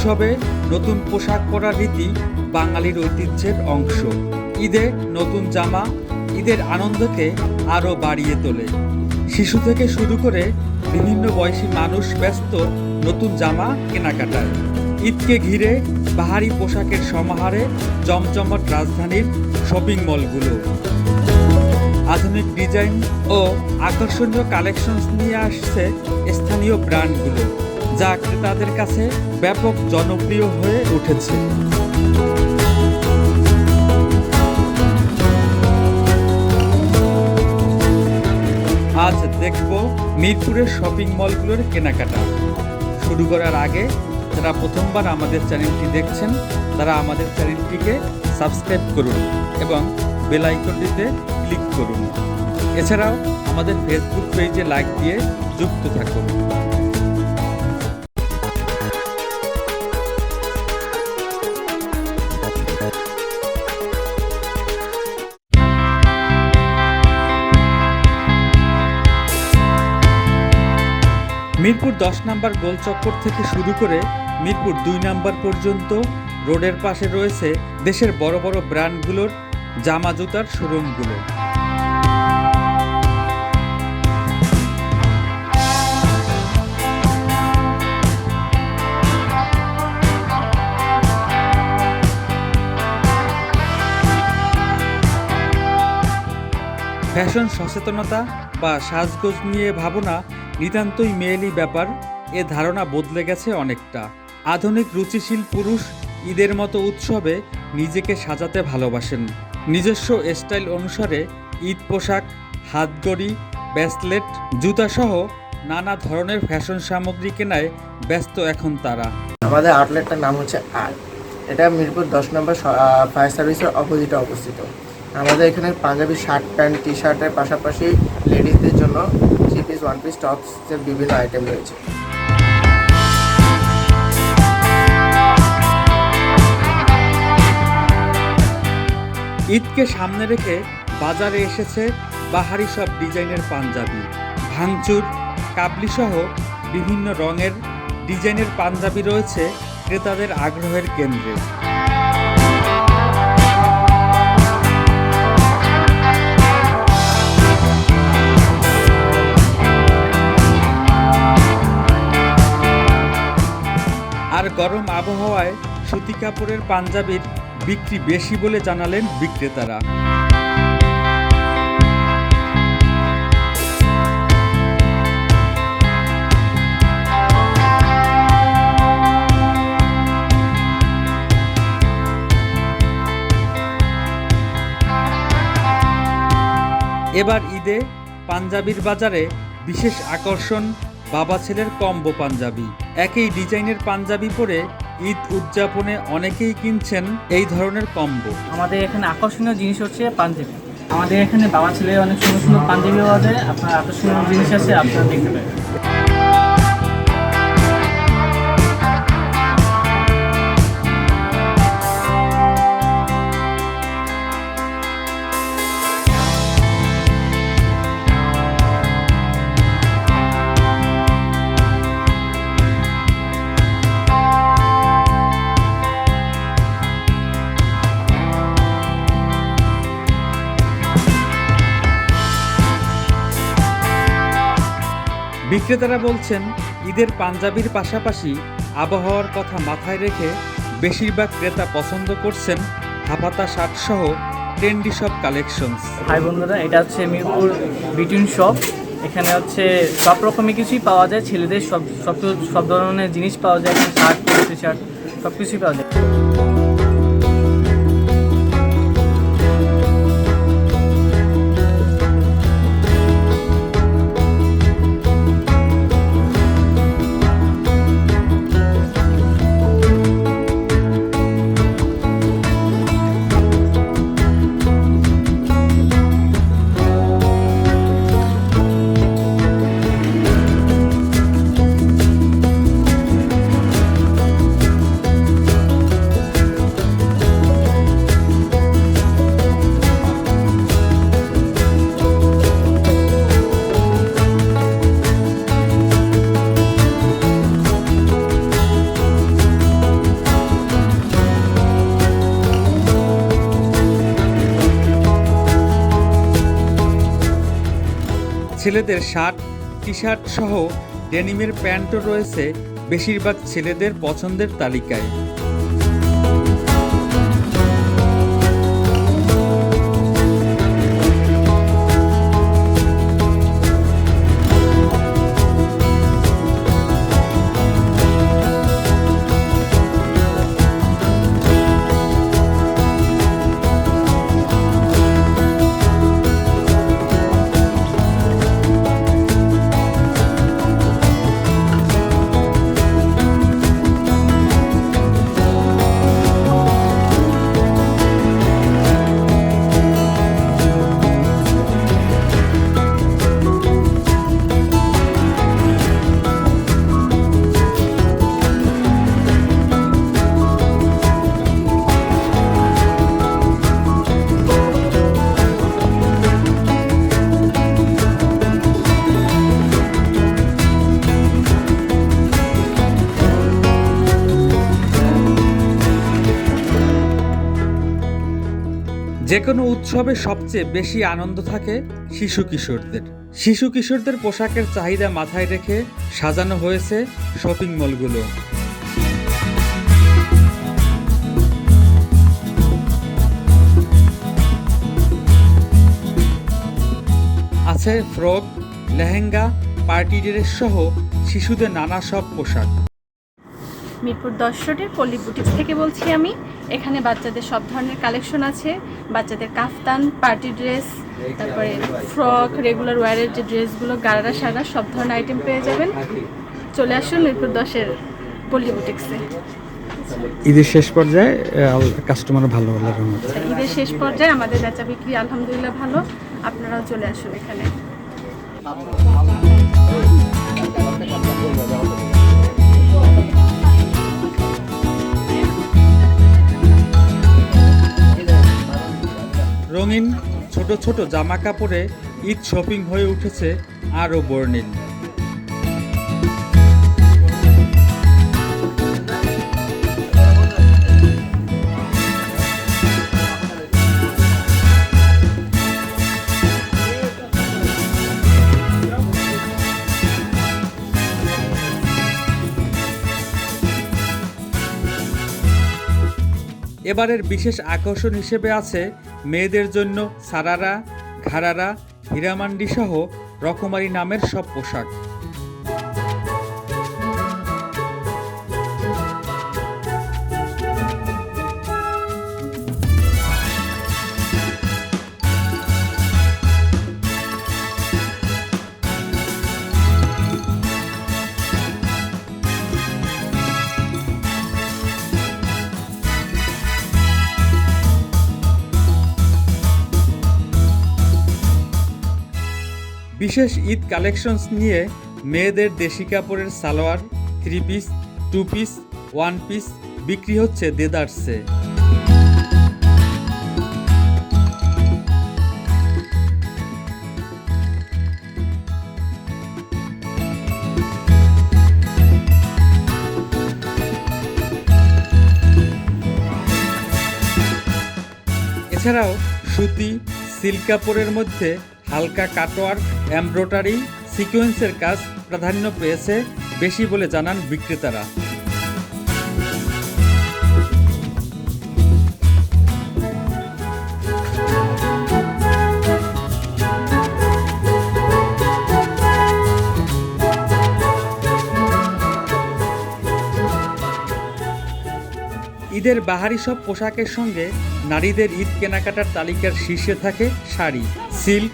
উৎসবে নতুন পোশাক পরার রীতি বাঙালির ঐতিহ্যের অংশ। ঈদে নতুন জামা, ঈদের আনন্দকে আরও বাড়িয়ে তোলে। শিশু থেকে শুরু করে বিভিন্ন বয়সী মানুষ ব্যস্ত নতুন জামা কেনাকাটায়। ঈদকে ঘিরে বাহারি পোশাকের সমাহারে জমজমট রাজধানীর শপিং মলগুলো। আধুনিক ডিজাইন ও আকর্ষণীয় কালেকশনস নিয়ে আসছে স্থানীয় ব্র্যান্ডগুলো। যা ক্রেতাদের কাছে ব্যাপক জনপ্রিয় হয়ে উঠেছে। আজ দেখব মিরপুরের শপিং মলগুলোর কেনাকাটা। শুরু করার আগে যারা প্রথমবার আমাদের চ্যানেলটি দেখছেন, তারা আমাদের চ্যানেলটিকে সাবস্ক্রাইব করুন এবং বেল আইকনটিতে ক্লিক করুন। এছাড়াও আমাদের ফেসবুক পেজে লাইক দিয়ে যুক্ত থাকুন। মিরপুর দশ নম্বর গোলচক্কর থেকে শুরু করে মিরপুর দুই নম্বর পর্যন্ত রোডের পাশে রয়েছে দেশের বড় বড় ব্র্যান্ডগুলোর জামা জুতার শোরুমগুলো। ফ্যাশন সচেতনতা বা সাজগোজ নিয়ে ভাবনা, নিতান্তই মেয়েলি ব্যাপার, এ ধারণা বদলে গেছে অনেকটা। আধুনিক রুচিশীল পুরুষ ঈদের মতো উৎসবে নিজেকে সাজাতে ভালোবাসেন। নিজস্ব স্টাইল অনুসারে ঈদ পোশাক, হাতগড়ি, ব্যাসলেট, জুতাসহ নানা ধরনের ফ্যাশন সামগ্রী কেনায় ব্যস্ত এখন তারা। আমাদের আউটলেটটার নাম হচ্ছে আর। এটা মিরপুর দশ নম্বর ফায়ার সার্ভিসের অপোজিটে অবস্থিত। আমাদের এখানে পাঞ্জাবি শার্ট প্যান্ট টি শার্টের পাশাপাশি জন্য থ্রি পিস ওয়ান পিস টপসের বিভিন্ন আইটেম রয়েছে। ঈদকে সামনে রেখে বাজারে এসেছে বাহারি সব ডিজাইনের পাঞ্জাবি। ভাঙচুর কাবলি সহ বিভিন্ন রঙের ডিজাইনের পাঞ্জাবি রয়েছে ক্রেতাদের আগ্রহের কেন্দ্রে। গরম আবহাওয়ায় সুতি কাপড়ের পাঞ্জাবির বিক্রি বেশি বলে জানালেন বিক্রেতারা। এবার ঈদে পাঞ্জাবির বাজারে বিশেষ আকর্ষণ বাবা ছেলের কম্বো পাঞ্জাবি। একই ডিজাইনের পাঞ্জাবি পরে ঈদ উদযাপনে অনেকেই কিনছেন এই ধরনের কম্বো। আমাদের এখানে আকর্ষণীয় জিনিস হচ্ছে পাঞ্জাবি। আমাদের এখানে বাবা ছেলে অনেক সুন্দর সুন্দর পাঞ্জাবি পাওয়া যায় আপনার আকর্ষণীয় জিনিস আছে, আপনারা দেখতে পাবেন। বিক্রেতারা বলছেন, ঈদের পাঞ্জাবির পাশাপাশি আবহাওয়ার কথা মাথায় রেখে বেশিরভাগ ক্রেতা পছন্দ করছেন হাফাতা শার্ট সহ ট্রেন্ডি সব কালেকশনস ভাই বন্ধুরা, এটা হচ্ছে মিরপুর বিটুইন শপ। এখানে হচ্ছে সব রকমের কিছুই পাওয়া যায়, ছেলেদের সব সব সব ধরনের জিনিস পাওয়া যায়, শার্ট টি শার্ট সব কিছুই পাওয়া যায়। ছেলেদের শার্ট টি শার্ট সহ ডেনিমের প্যান্টও রয়েছে বেশিরভাগ ছেলেদের পছন্দের তালিকায়। যে কোনো উৎসবে সবচেয়ে বেশি আনন্দ থাকে শিশু কিশোরদের। শিশু কিশোরদের পোশাকের চাহিদা মাথায় রেখে সাজানো হয়েছে শপিং মলগুলো। আছে ফ্রক, লেহেঙ্গা, পার্টি ড্রেস সহ শিশুদের নানা সব পোশাক। মিরপুর দশ রোডের পল্লী বুটিক্স থেকে বলছি আমি। এখানে বাচ্চাদের সব ধরনের কালেকশন আছে। বাচ্চাদের কাফতান পার্টি ড্রেস তারপরে ফ্রক রেগুলার ওয়ারের যে ড্রেসগুলো গাড়া সারা সব ধরনের আইটেম পেয়ে যাবেন। চলে আসুন মিরপুর দশের পল্লী বুটিক্সে ঈদের শেষ পর্যায়ে কাস্টমার ভালো লাগে ঈদের শেষ পর্যায়ে আমাদের বেচা বিক্রি আলহামদুলিল্লাহ ভালো। আপনারাও চলে আসুন এখানে। রঙিন ছোট ছোট জামা কাপড়ে ঈদ শপিং হয়ে উঠেছে আরও বর্ণিল। এবারের বিশেষ আকর্ষণ হিসেবে আছে মেয়েদের জন্য সারারা ঘাড়ারা হীরামান্ডি সহ রকমারি নামের সব পোশাক। বিশেষ ঈদ কালেকশনস নিয়ে মেয়েদের দেশি কাপড়ের salwar three piece two piece one piece বিক্রি হচ্ছে দেদারসে। এছাড়াও সুতি সিল্ক কাপড়ের মধ্যে হালকা কাটওয়ার্ক, এমব্রয়ডারি, সিকোয়েন্সের কাজ প্রাধান্য পেয়েছে বেশি বলে জানান বিক্রেতারা। ঈদের বাহারি সব পোশাকের সঙ্গে নারীদের ঈদ কেনাকাটার তালিকার শীর্ষে থাকে শাড়ি, সিল্ক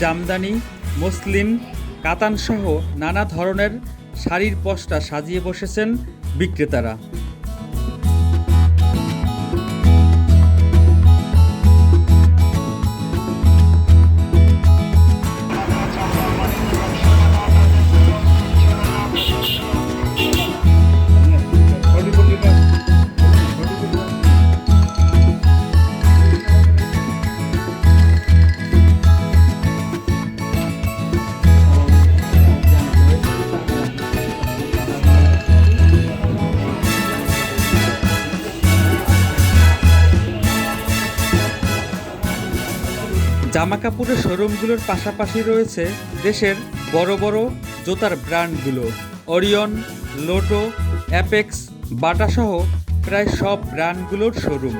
জামদানি মসলিন কাতানসহ নানা ধরনের শাড়ির পসরা সাজিয়ে বসেছেন বিক্রেতারা। জামা কাপড়ের শোরুমগুলোর পাশাপাশি রয়েছে দেশের বড় বড় জোতার ব্র্যান্ডগুলো। অরিয়ন লোটো অ্যাপেক্স বাটা সহ প্রায় সব ব্র্যান্ডগুলোর শোরুম।